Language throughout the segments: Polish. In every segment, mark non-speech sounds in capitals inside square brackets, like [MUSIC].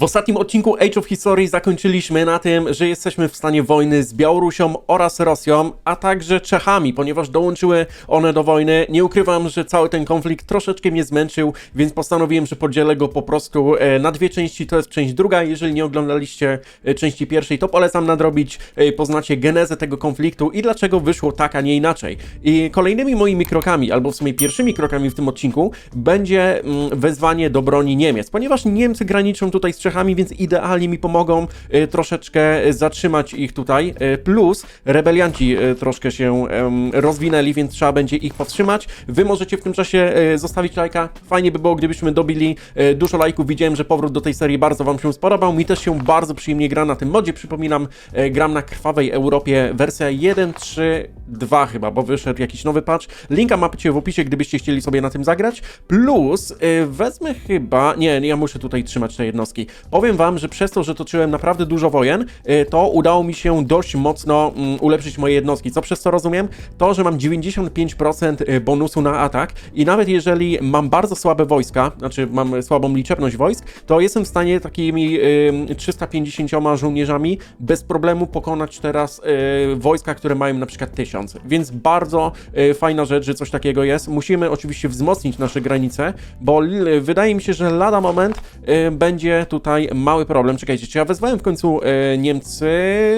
W ostatnim odcinku Age of History zakończyliśmy na tym, że jesteśmy w stanie wojny z Białorusią oraz Rosją, a także Czechami, ponieważ dołączyły one do wojny. Nie ukrywam, że cały ten konflikt troszeczkę mnie zmęczył, więc postanowiłem, że podzielę go po prostu e, na dwie części. To jest część druga. Jeżeli nie oglądaliście e, części pierwszej, to polecam nadrobić. E, Poznacie genezę tego konfliktu i dlaczego wyszło tak, a nie inaczej. I kolejnymi moimi krokami, albo w sumie pierwszymi krokami w tym odcinku, będzie mm, wezwanie do broni Niemiec, ponieważ Niemcy graniczą tutaj z Czechami, więc idealnie mi pomogą e, troszeczkę e, zatrzymać ich tutaj. E, Plus rebelianci troszkę się rozwinęli, więc trzeba będzie ich powstrzymać. Wy możecie w tym czasie zostawić lajka. Fajnie by było, gdybyśmy dobili dużo lajków. Widziałem, że powrót do tej serii bardzo Wam się spodobał. Mi też się bardzo przyjemnie gra na tym modzie. Przypominam, gram na Krwawej Europie wersja 1.3.2 chyba, bo wyszedł jakiś nowy patch. Linka macie w opisie, gdybyście chcieli sobie na tym zagrać. Plus e, wezmę chyba... Nie, ja muszę tutaj trzymać te jednostki. Powiem Wam, że przez to, że toczyłem naprawdę dużo wojen, e, to udało mi się dość mocno mm, ulepszyć moje jednostki. Co przez to rozumiem? To, że mam 95% bonusu na atak i nawet jeżeli mam bardzo słabe wojska, znaczy mam słabą liczebność wojsk, to jestem w stanie takimi ym, 350 żołnierzami bez problemu pokonać teraz y, wojska, które mają na przykład 1000. Więc bardzo y, fajna rzecz, że coś takiego jest. Musimy oczywiście wzmocnić nasze granice, bo wydaje mi się, że lada moment y, będzie tutaj mały problem. Czekajcie, czy ja wezwałem w końcu y, Niemcy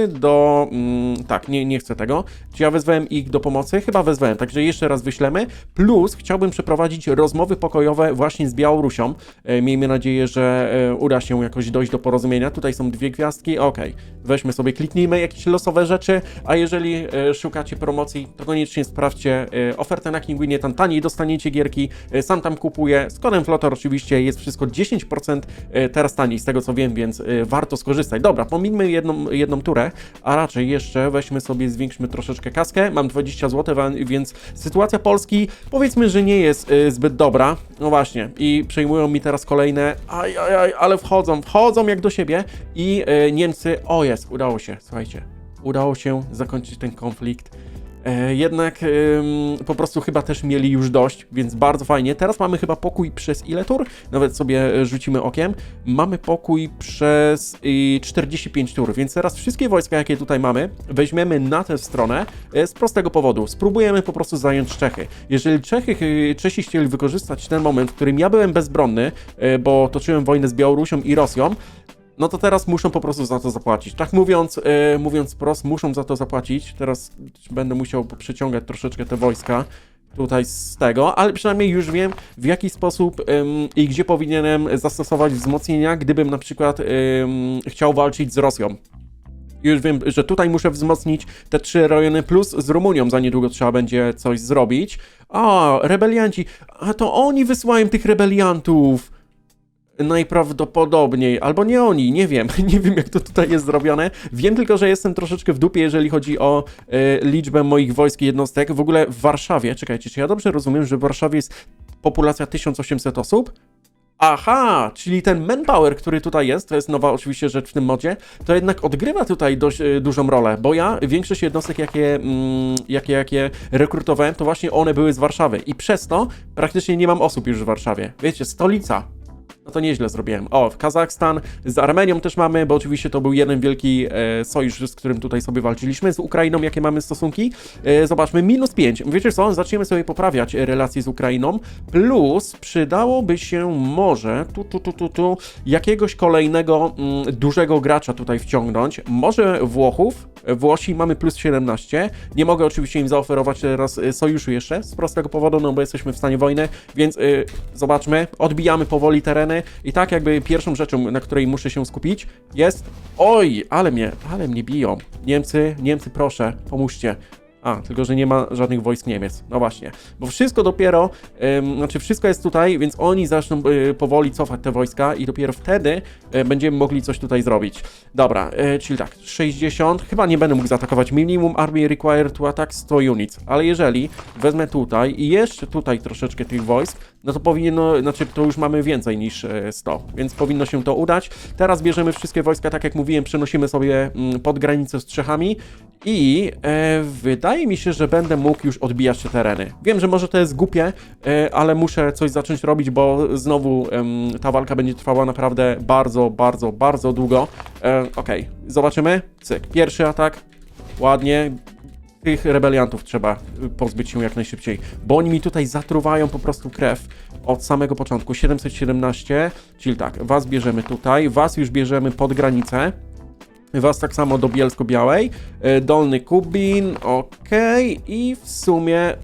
do... Mm, tak, nie, nie chcę tego. Czy ja wezwałem ich do pomocy? Chyba wezwałem, także jeszcze raz wyślemy. Plus chciałbym przeprowadzić rozmowy pokojowe właśnie z Białorusią. E, Miejmy nadzieję, że e, uda się jakoś dojść do porozumienia. Tutaj są dwie gwiazdki, okej. Weźmy sobie, kliknijmy jakieś losowe rzeczy, a jeżeli e, szukacie promocji, to koniecznie sprawdźcie e, ofertę na Kinguinie, tam taniej dostaniecie gierki, E, sam tam kupuję. Z kodem Flotor oczywiście jest wszystko 10% e, teraz taniej, z tego co wiem, więc warto skorzystać. Dobra, pomińmy jedną, jedną turę, a raczej jeszcze weźmy sobie, zwiększmy troszeczkę kaskę. Mam 20 zł, więc sytuacja Polski powiedzmy, że nie jest zbyt dobra. No właśnie, i przejmują mi teraz kolejne. Aj, aj, aj, ale wchodzą, wchodzą jak do siebie i Niemcy. O jest, udało się, słuchajcie. Udało się zakończyć ten konflikt. E, jednak po prostu chyba też mieli już dość, więc bardzo fajnie. Teraz mamy chyba pokój przez ile tur? Nawet sobie e, rzucimy okiem. Mamy pokój przez y, 45 tur, więc teraz wszystkie wojska, jakie tutaj mamy, weźmiemy na tę stronę e, z prostego powodu. Spróbujemy po prostu zająć Czechy. Jeżeli Czechy, Czesi chcieli wykorzystać ten moment, w którym ja byłem bezbronny, bo toczyłem wojnę z Białorusią i Rosją, no to teraz muszą po prostu za to zapłacić. Tak mówiąc, e, mówiąc prost, muszą za to zapłacić. Teraz będę musiał przyciągać troszeczkę te wojska tutaj z tego, ale przynajmniej już wiem w jaki sposób em, i gdzie powinienem zastosować wzmocnienia, gdybym na przykład em, chciał walczyć z Rosją. Już wiem, że tutaj muszę wzmocnić te trzy rejony, plus z Rumunią za niedługo trzeba będzie coś zrobić. A, rebelianci, a to oni wysyłają tych rebeliantów. Najprawdopodobniej, albo nie oni, nie wiem, [LAUGHS] nie wiem jak to tutaj jest zrobione. Wiem tylko, że jestem troszeczkę w dupie, jeżeli chodzi o e, liczbę moich wojsk i jednostek. W ogóle w Warszawie, czekajcie, czy ja dobrze rozumiem, że w Warszawie jest populacja 1800 osób? Aha, czyli ten manpower, który tutaj jest, to jest nowa oczywiście rzecz w tym modzie, to jednak odgrywa tutaj dość e, dużą rolę, bo ja większość jednostek, jakie, mm, jakie, jakie rekrutowałem, to właśnie one były z Warszawy i przez to praktycznie nie mam osób już w Warszawie. Wiecie, stolica, no to nieźle zrobiłem. O, w Kazachstan, z Armenią też mamy, bo oczywiście to był jeden wielki e, sojusz, z którym tutaj sobie walczyliśmy. Z Ukrainą, jakie mamy stosunki? E, zobaczmy, minus 5. Wiecie co? Zaczniemy sobie poprawiać e, relacje z Ukrainą. Plus przydałoby się może tu, tu, tu, tu, tu jakiegoś kolejnego mm, dużego gracza tutaj wciągnąć. Może Włochów. Włosi mamy plus 17. Nie mogę oczywiście im zaoferować teraz e, sojuszu jeszcze z prostego powodu, no bo jesteśmy w stanie wojny, więc e, zobaczmy, odbijamy powoli tereny i tak jakby pierwszą rzeczą, na której muszę się skupić jest, oj, ale mnie, ale mnie biją. Niemcy, Niemcy proszę, pomóżcie. A, tylko że nie ma żadnych wojsk Niemiec. No właśnie. Bo wszystko dopiero, ym, znaczy wszystko jest tutaj, więc oni zaczną y, powoli cofać te wojska i dopiero wtedy y, będziemy mogli coś tutaj zrobić. Dobra, y, czyli tak, 60. Chyba nie będę mógł zaatakować. Minimum army required to attack 100 units. Ale jeżeli wezmę tutaj i jeszcze tutaj troszeczkę tych wojsk, no to powinno, znaczy to już mamy więcej niż e, 100, więc powinno się to udać. Teraz bierzemy wszystkie wojska, tak jak mówiłem, przenosimy sobie mm, pod granicę z Czechami I e, wydaje mi się, że będę mógł już odbijać te tereny. Wiem, że może to jest głupie, e, ale muszę coś zacząć robić, bo znowu em, ta walka będzie trwała naprawdę bardzo, bardzo, bardzo długo. E, Okej, zobaczymy. Cyk, pierwszy atak. Ładnie. Tych rebeliantów trzeba pozbyć się jak najszybciej, bo oni mi tutaj zatruwają po prostu krew od samego początku. 717, czyli tak, was bierzemy tutaj, was już bierzemy pod granicę. Was tak samo do Bielsko-Białej. E, Dolny Kubin, ok. I w sumie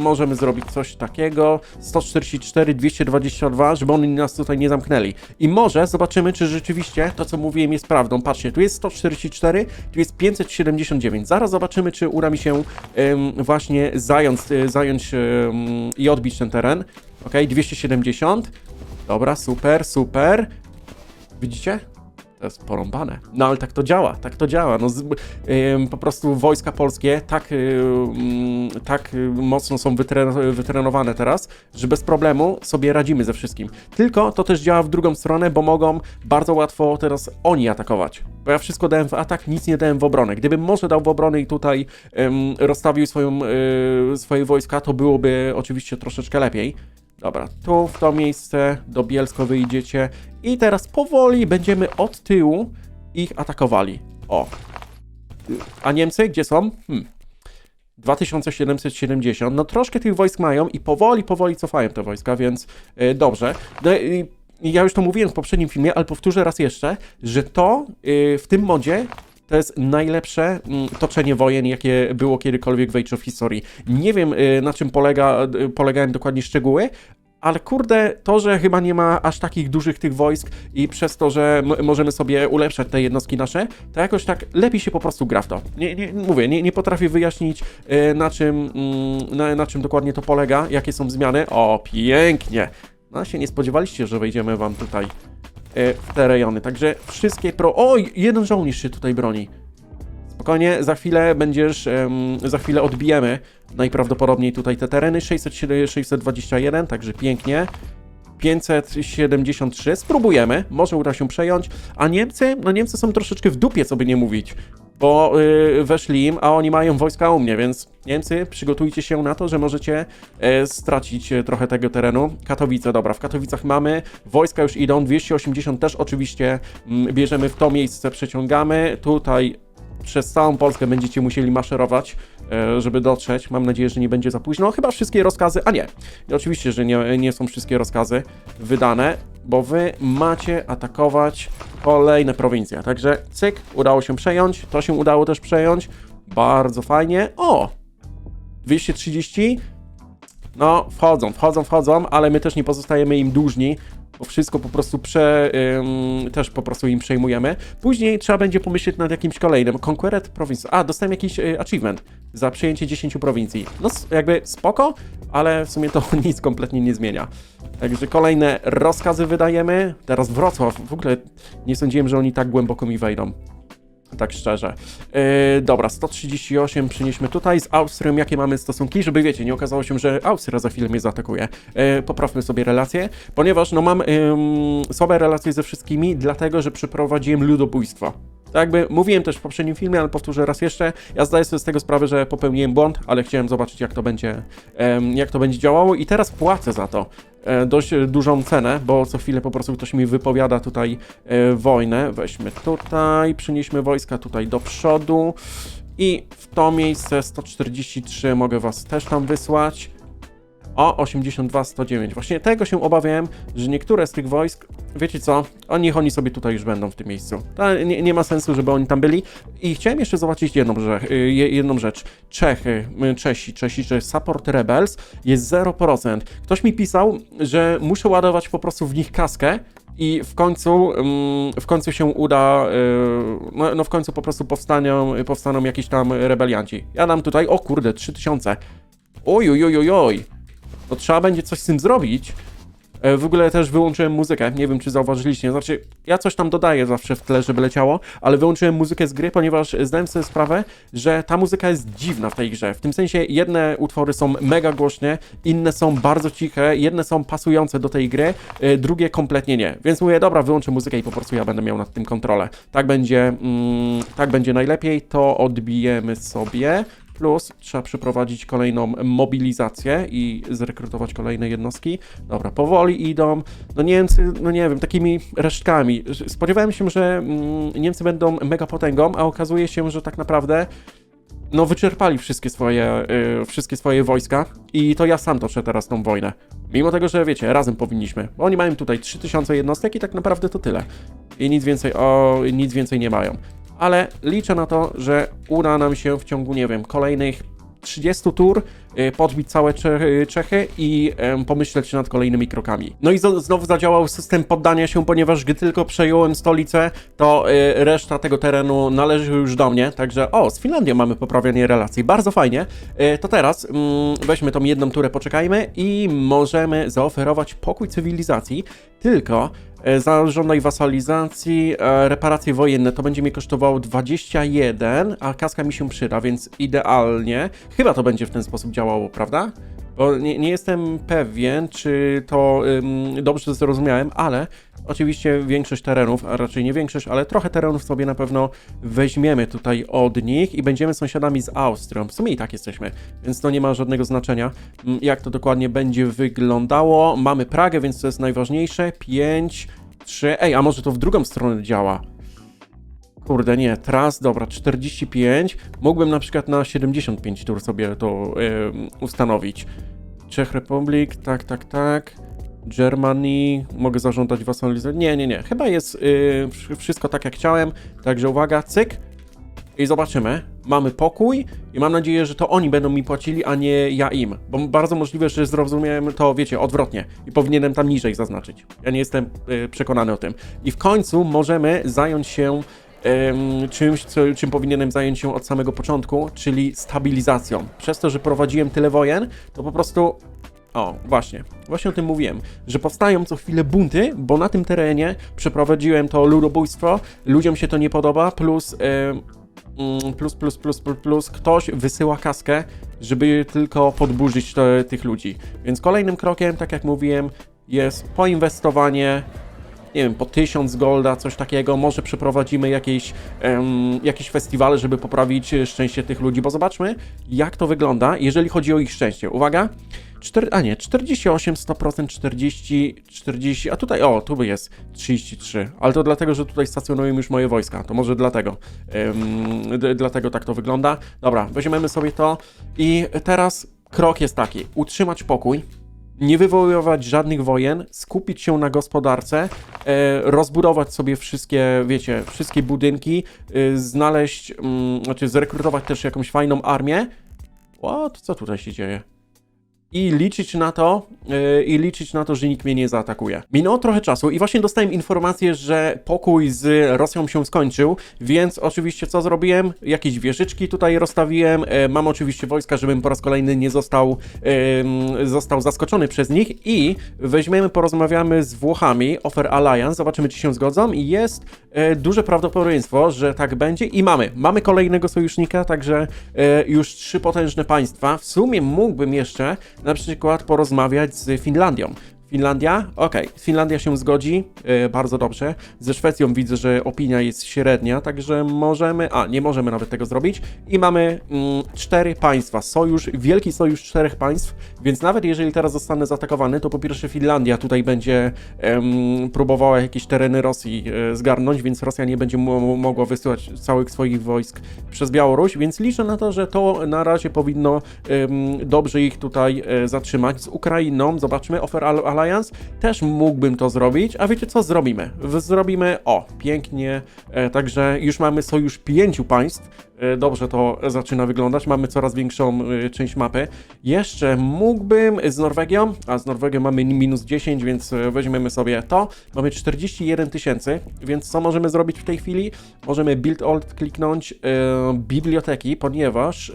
możemy zrobić coś takiego. 144, 222, żeby oni nas tutaj nie zamknęli. I może zobaczymy, czy rzeczywiście to, co mówiłem, jest prawdą. Patrzcie, tu jest 144, tu jest 579. Zaraz zobaczymy, czy uda mi się em, właśnie zająć, e, zająć em, i odbić ten teren. Ok, 270. Dobra, super, super. Widzicie? To jest porąbane. No ale tak to działa, tak to działa. No, z, po prostu wojska polskie tak, ym, tak y, mocno są wytren wytrenowane teraz, że bez problemu sobie radzimy ze wszystkim. Tylko to też działa w drugą stronę, bo mogą bardzo łatwo teraz oni atakować. Bo ja wszystko dałem w atak, nic nie dałem w obronę. Gdybym może dał w obronę i tutaj ym, rozstawił swoją, y, swoje wojska, to byłoby oczywiście troszeczkę lepiej. Dobra, tu w to miejsce do Bielsko wyjdziecie i teraz powoli będziemy od tyłu ich atakowali. O. A Niemcy gdzie są? Hmm. 2770. No troszkę tych wojsk mają i powoli, powoli cofają te wojska, więc y, dobrze. No, y, ja już to mówiłem w poprzednim filmie, ale powtórzę raz jeszcze, że to y, w tym modzie to jest najlepsze mm, toczenie wojen, jakie było kiedykolwiek w Age of History. Nie wiem, y, na czym polega, y, polegają dokładnie szczegóły, ale kurde, to, że chyba nie ma aż takich dużych tych wojsk i przez to, że możemy sobie ulepszać te jednostki nasze, to jakoś tak lepiej się po prostu gra w to. Nie, nie, mówię, nie, nie potrafię wyjaśnić, y, na czym, mm, na, na czym dokładnie to polega, jakie są zmiany. O, pięknie! No się nie spodziewaliście, że wejdziemy wam tutaj te rejony. Także wszystkie pro... Oj, jeden żołnierz się tutaj broni. Spokojnie, za chwilę będziesz, em, za chwilę odbijemy najprawdopodobniej tutaj te tereny. 600, 621, także pięknie. 573, spróbujemy, może uda się przejąć, a Niemcy, no Niemcy są troszeczkę w dupie, co by nie mówić, bo yy, weszli im, a oni mają wojska u mnie, więc Niemcy, przygotujcie się na to, że możecie e, stracić e, trochę tego terenu. Katowice, dobra, w Katowicach mamy, wojska już idą, 280 też oczywiście mm, bierzemy w to miejsce, przeciągamy, tutaj przez całą Polskę będziecie musieli maszerować, e, żeby dotrzeć. Mam nadzieję, że nie będzie za późno. Chyba wszystkie rozkazy, a nie. Oczywiście, że nie, nie są wszystkie rozkazy wydane, bo wy macie atakować kolejne prowincje. Także cyk, udało się przejąć. To się udało też przejąć. Bardzo fajnie. O! 230. No, wchodzą, wchodzą, wchodzą, ale my też nie pozostajemy im dłużni, bo wszystko po prostu prze, ym, też po prostu im przejmujemy. Później trzeba będzie pomyśleć nad jakimś kolejnym. Conquered Province. A, dostałem jakiś y, achievement za przejęcie 10 prowincji. No, jakby spoko, ale w sumie to [LAUGHS] nic kompletnie nie zmienia. Także kolejne rozkazy wydajemy. Teraz Wrocław. W ogóle nie sądziłem, że oni tak głęboko mi wejdą. Tak szczerze. Yy, dobra, 138 przynieśmy tutaj. Z Austrią jakie mamy stosunki? Żeby wiecie, nie okazało się, że Austria za chwilę mnie zaatakuje. Yy, poprawmy sobie relacje, ponieważ no mam ym, słabe relacje ze wszystkimi, dlatego że przeprowadziłem ludobójstwo. Tak jakby mówiłem też w poprzednim filmie, ale powtórzę raz jeszcze. Ja zdaję sobie z tego sprawę, że popełniłem błąd, ale chciałem zobaczyć, jak to będzie, jak to będzie działało i teraz płacę za to e, dość dużą cenę, bo co chwilę po prostu ktoś mi wypowiada tutaj e, wojnę. Weźmy tutaj, przynieśmy wojska tutaj do przodu i w to miejsce 143 mogę was też tam wysłać. O, 82, 109. Właśnie tego się obawiałem, że niektóre z tych wojsk, wiecie co, o niech oni sobie tutaj już będą w tym miejscu. Nie, nie ma sensu, żeby oni tam byli. I chciałem jeszcze zobaczyć jedną, rzecz- y, je- jedną rzecz. Czechy, y, Czesi, Czesi, że support rebels jest 0%. Ktoś mi pisał, że muszę ładować po prostu w nich kaskę, i w końcu, ym, w końcu się uda, yy, no, no w końcu po prostu powstaną, powstaną jakieś tam rebelianci. Ja dam tutaj, o kurde, 3000. Oj, oj, oj, oj, oj. To trzeba będzie coś z tym zrobić, E, W ogóle też wyłączyłem muzykę, nie wiem czy zauważyliście, znaczy ja coś tam dodaję zawsze w tle, żeby leciało, ale wyłączyłem muzykę z gry, ponieważ zdałem sobie sprawę, że ta muzyka jest dziwna w tej grze. W tym sensie jedne utwory są mega głośne, inne są bardzo ciche, jedne są pasujące do tej gry, e, drugie kompletnie nie. Więc mówię, dobra, wyłączę muzykę i po prostu ja będę miał nad tym kontrolę. Tak będzie, mm, tak będzie najlepiej, to odbijemy sobie. Plus trzeba przeprowadzić kolejną mobilizację i zrekrutować kolejne jednostki. Dobra, powoli idą. No Niemcy, no nie wiem, takimi resztkami. Spodziewałem się, że mm, Niemcy będą mega potęgą, a okazuje się, że tak naprawdę no wyczerpali wszystkie swoje, y, wszystkie swoje wojska i to ja sam toczę teraz tą wojnę. Mimo tego, że wiecie, razem powinniśmy. Oni mają tutaj 3000 jednostek i tak naprawdę to tyle. I nic więcej, o, nic więcej nie mają. Ale liczę na to, że uda nam się w ciągu, nie wiem, kolejnych 30 tur y, podbić całe Czechy, Czechy i pomyśleć nad kolejnymi krokami. No i znowu zadziałał system poddania się, ponieważ gdy tylko przejąłem stolicę, to y, reszta tego terenu należy już do mnie, także o, z Finlandią mamy poprawianie relacji, bardzo fajnie. Y, to teraz mm, weźmy tą jedną turę, poczekajmy i możemy zaoferować pokój cywilizacji, tylko e, zażądaj wasalizacji, e, reparacje wojenne, to będzie mi kosztowało 21, a kaska mi się przyda, więc idealnie. Chyba to będzie w ten sposób działało, prawda? Bo nie, nie jestem pewien, czy to ym, dobrze zrozumiałem, ale oczywiście większość terenów, a raczej nie większość, ale trochę terenów sobie na pewno weźmiemy tutaj od nich i będziemy sąsiadami z Austrią. W sumie i tak jesteśmy, więc to nie ma żadnego znaczenia, mm, jak to dokładnie będzie wyglądało. Mamy Pragę, więc to jest najważniejsze. 5, 3, ej, a może to w drugą stronę działa? Kurde, nie, tras, dobra, 45. Mógłbym na przykład na 75 tur sobie to em, ustanowić. Czech Republik, tak, tak, tak. Germany, mogę zażądać wasalizację. Nie, nie, nie, chyba jest y, wsz- wszystko tak jak chciałem. Także uwaga, cyk. I zobaczymy. Mamy pokój i mam nadzieję, że to oni będą mi płacili, a nie ja im. Bo bardzo możliwe, że zrozumiałem to, wiecie, odwrotnie. I powinienem tam niżej zaznaczyć. Ja nie jestem y, przekonany o tym. I w końcu możemy zająć się czymś, co, czym powinienem zająć się od samego początku, czyli stabilizacją. Przez to, że prowadziłem tyle wojen, to po prostu o, właśnie. Właśnie o tym mówiłem, że powstają co chwilę bunty, bo na tym terenie przeprowadziłem to ludobójstwo, ludziom się to nie podoba, plus, mm, plus, plus, plus, plus, plus, ktoś wysyła kaskę, żeby tylko podburzyć te, tych ludzi. Więc kolejnym krokiem, tak jak mówiłem, jest poinwestowanie nie wiem, po 1000 golda, coś takiego, może przeprowadzimy jakieś, em, jakieś festiwale, żeby poprawić e, szczęście tych ludzi, bo zobaczmy, jak to wygląda, jeżeli chodzi o ich szczęście. Uwaga, 4, a nie, 48, 100%, 40, 40, a tutaj, o, tu jest 33, ale to dlatego, że tutaj stacjonują już moje wojska, to może dlatego, d- dlatego tak to wygląda. Dobra, weźmiemy sobie to. I teraz krok jest taki, utrzymać pokój, nie wywoływać żadnych wojen, skupić się na gospodarce, e, rozbudować sobie wszystkie, wiecie, wszystkie budynki, e, znaleźć, mm, znaczy zrekrutować też jakąś fajną armię. What? Co tutaj się dzieje? I liczyć na to, e, i liczyć na to, że nikt mnie nie zaatakuje. Minęło trochę czasu i właśnie dostałem informację, że pokój z Rosją się skończył, więc oczywiście co zrobiłem? Jakieś wieżyczki tutaj rozstawiłem. E, mam oczywiście wojska, żebym po raz kolejny nie został, em, został zaskoczony przez nich i weźmiemy, porozmawiamy z Włochami, Offer Alliance, zobaczymy czy się zgodzą i jest e, duże prawdopodobieństwo, że tak będzie i mamy. Mamy kolejnego sojusznika, także e, już trzy potężne państwa. W sumie mógłbym jeszcze na przykład porozmawiać z Finlandią. Finlandia? Okej, Finlandia się zgodzi, e, bardzo dobrze. Ze Szwecją widzę, że opinia jest średnia, także możemy, a nie możemy nawet tego zrobić. I mamy mm, cztery państwa, sojusz, wielki sojusz czterech państw, więc nawet jeżeli teraz zostanę zaatakowany, to po pierwsze Finlandia tutaj będzie próbowała jakieś tereny Rosji e, zgarnąć, więc Rosja nie będzie mo- mogła wysyłać całych swoich wojsk przez Białoruś, więc liczę na to, że to na razie powinno dobrze ich tutaj e, zatrzymać. Z Ukrainą, zobaczmy, Offer Al- Alliance, też mógłbym to zrobić, a wiecie co zrobimy? Zrobimy, o, pięknie, e, także już mamy sojusz pięciu państw, E, Dobrze to zaczyna wyglądać. Mamy coraz większą e, część mapy. Jeszcze mógłbym z Norwegią, a z Norwegią mamy minus 10, więc weźmiemy sobie to. Mamy 41 tysięcy, więc co możemy zrobić w tej chwili? Możemy Build Alt kliknąć e, biblioteki, ponieważ e,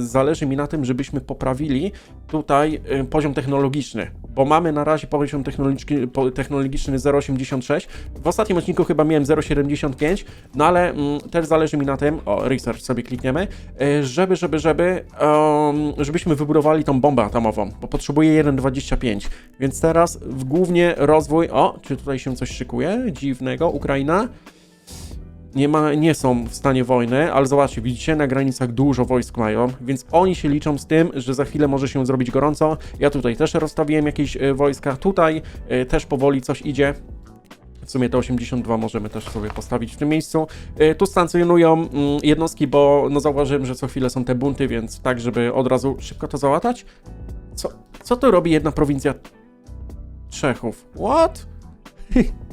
zależy mi na tym, żebyśmy poprawili tutaj e, poziom technologiczny, bo mamy na razie razie poziom technologiczny, technologiczny 0,86. W ostatnim odcinku chyba miałem 0,75, no ale mm, też zależy mi na tym, o, research sobie klikniemy, e, żeby, żeby, żeby, em, żebyśmy wybudowali tą bombę atomową, bo potrzebuję 1,25. Więc teraz w głównie rozwój, o, czy tutaj się coś szykuje dziwnego, Ukraina? Nie, ma, nie są w stanie wojny, ale zobaczcie, widzicie, na granicach dużo wojsk mają, więc oni się liczą z tym, że za chwilę może się zrobić gorąco. Ja tutaj też rozstawiłem jakieś e, wojska, tutaj e, też powoli coś idzie. W sumie te 82 możemy też sobie postawić w tym miejscu. E, Tu stacjonują mm, jednostki, bo no zauważyłem, że co chwilę są te bunty, więc tak, żeby od razu szybko to załatać. Co, co tu robi jedna prowincja Czechów? What? [LAUGHS]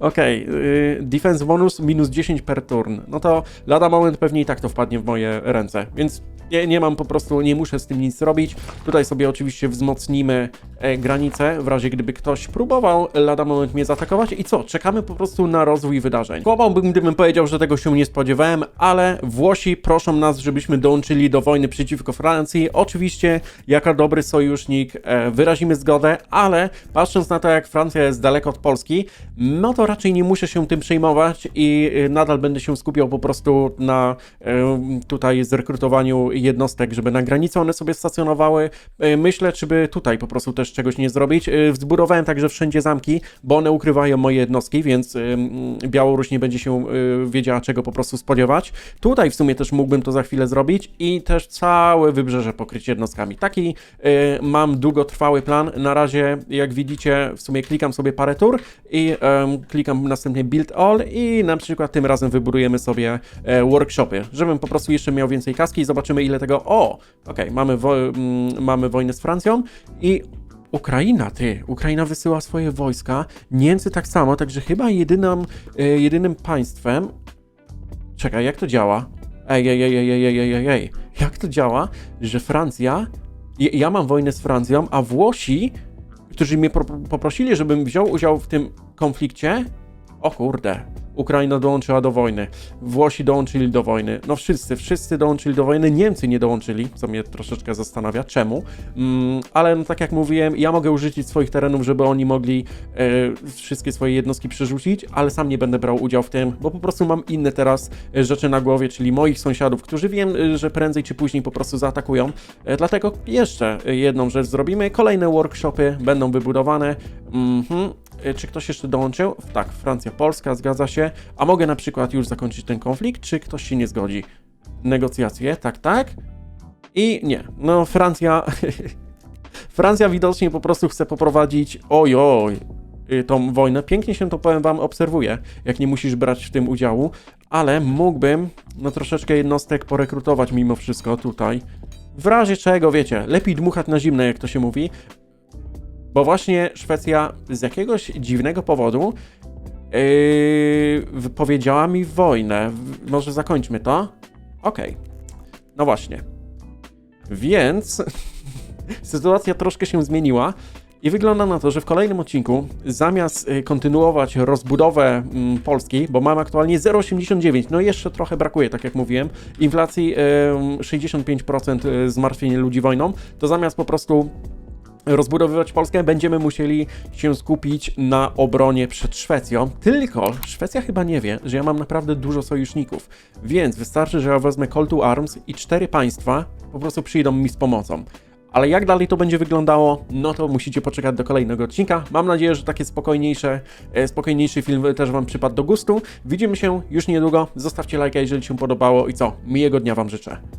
Okej, okay, defense bonus minus 10 per turn. No to lada moment pewnie i tak to wpadnie w moje ręce, więc nie, nie mam po prostu, nie muszę z tym nic robić. Tutaj sobie oczywiście wzmocnimy e, granice, w razie gdyby ktoś próbował lada moment mnie zaatakować. I co? Czekamy po prostu na rozwój wydarzeń. Kłamałbym, gdybym powiedział, że tego się nie spodziewałem, ale Włosi proszą nas, żebyśmy dołączyli do wojny przeciwko Francji. Oczywiście, jako dobry sojusznik, e, wyrazimy zgodę, ale patrząc na to, jak Francja jest daleko od Polski, no to raczej nie muszę się tym przejmować i e, nadal będę się skupiał po prostu na e, tutaj zrekrutowaniu jednostek, żeby na granicy one sobie stacjonowały. E, Myślę, czy by tutaj po prostu też czegoś nie zrobić. E, Zbudowałem także wszędzie zamki, bo one ukrywają moje jednostki, więc e, Białoruś nie będzie się wiedziała czego po prostu spodziewać. Tutaj w sumie też mógłbym to za chwilę zrobić i też całe wybrzeże pokryć jednostkami. Taki mam długotrwały plan. Na razie, jak widzicie, w sumie klikam sobie parę tur i um, klikam następnie Build All i na przykład tym razem wyburujemy sobie e, workshopy, żebym po prostu jeszcze miał więcej kaski i zobaczymy ile tego... O! ok, mamy, wo mamy wojnę z Francją i Ukraina, ty. Ukraina wysyła swoje wojska, Niemcy tak samo, także chyba jedyną, e, jedynym państwem... Czekaj, jak to działa? Ej, ej, ej, ej, ej, ej, ej, jak to działa, że Francja... Ja mam wojnę z Francją, a Włosi którzy mnie pro, poprosili, żebym wziął udział w tym konflikcie... O kurde, Ukraina dołączyła do wojny, Włosi dołączyli do wojny, no wszyscy, wszyscy dołączyli do wojny, Niemcy nie dołączyli, co mnie troszeczkę zastanawia, czemu, mm, ale no, tak jak mówiłem, ja mogę użyć swoich terenów, żeby oni mogli e, wszystkie swoje jednostki przerzucić, ale sam nie będę brał udział w tym, bo po prostu mam inne teraz e, rzeczy na głowie, czyli moich sąsiadów, którzy wiem, e, że prędzej czy później po prostu zaatakują, e, dlatego jeszcze jedną rzecz zrobimy, kolejne workshopy będą wybudowane, mhm. E, Czy ktoś jeszcze dołączył? Tak, Francja, Polska, zgadza się. A mogę na przykład już zakończyć ten konflikt, czy ktoś się nie zgodzi? Negocjacje, tak, tak. I nie, no Francja. [LAUGHS] Francja widocznie po prostu chce poprowadzić. Ojoj. y, Tą wojnę. Pięknie się to powiem wam obserwuje, jak nie musisz brać w tym udziału, ale mógłbym no troszeczkę jednostek porekrutować mimo wszystko tutaj. W razie czego, wiecie, lepiej dmuchać na zimne, jak to się mówi, bo właśnie Szwecja z jakiegoś dziwnego powodu yy, wypowiedziała mi wojnę. Może zakończmy to? Okej. No właśnie. Więc [LAUGHS] sytuacja troszkę się zmieniła. I wygląda na to, że w kolejnym odcinku, zamiast y, kontynuować rozbudowę mm, Polski, bo mam aktualnie 0,89, no jeszcze trochę brakuje, tak jak mówiłem, inflacji y, 65% zmartwienie ludzi wojną, to zamiast po prostu rozbudowywać Polskę, będziemy musieli się skupić na obronie przed Szwecją. Tylko Szwecja chyba nie wie, że ja mam naprawdę dużo sojuszników, więc wystarczy, że ja wezmę Call to Arms i cztery państwa po prostu przyjdą mi z pomocą. Ale jak dalej to będzie wyglądało, no to musicie poczekać do kolejnego odcinka. Mam nadzieję, że takie spokojniejsze, e, spokojniejszy film też Wam przypadł do gustu. Widzimy się już niedługo. Zostawcie lajka, jeżeli się podobało i co? Miłego dnia Wam życzę.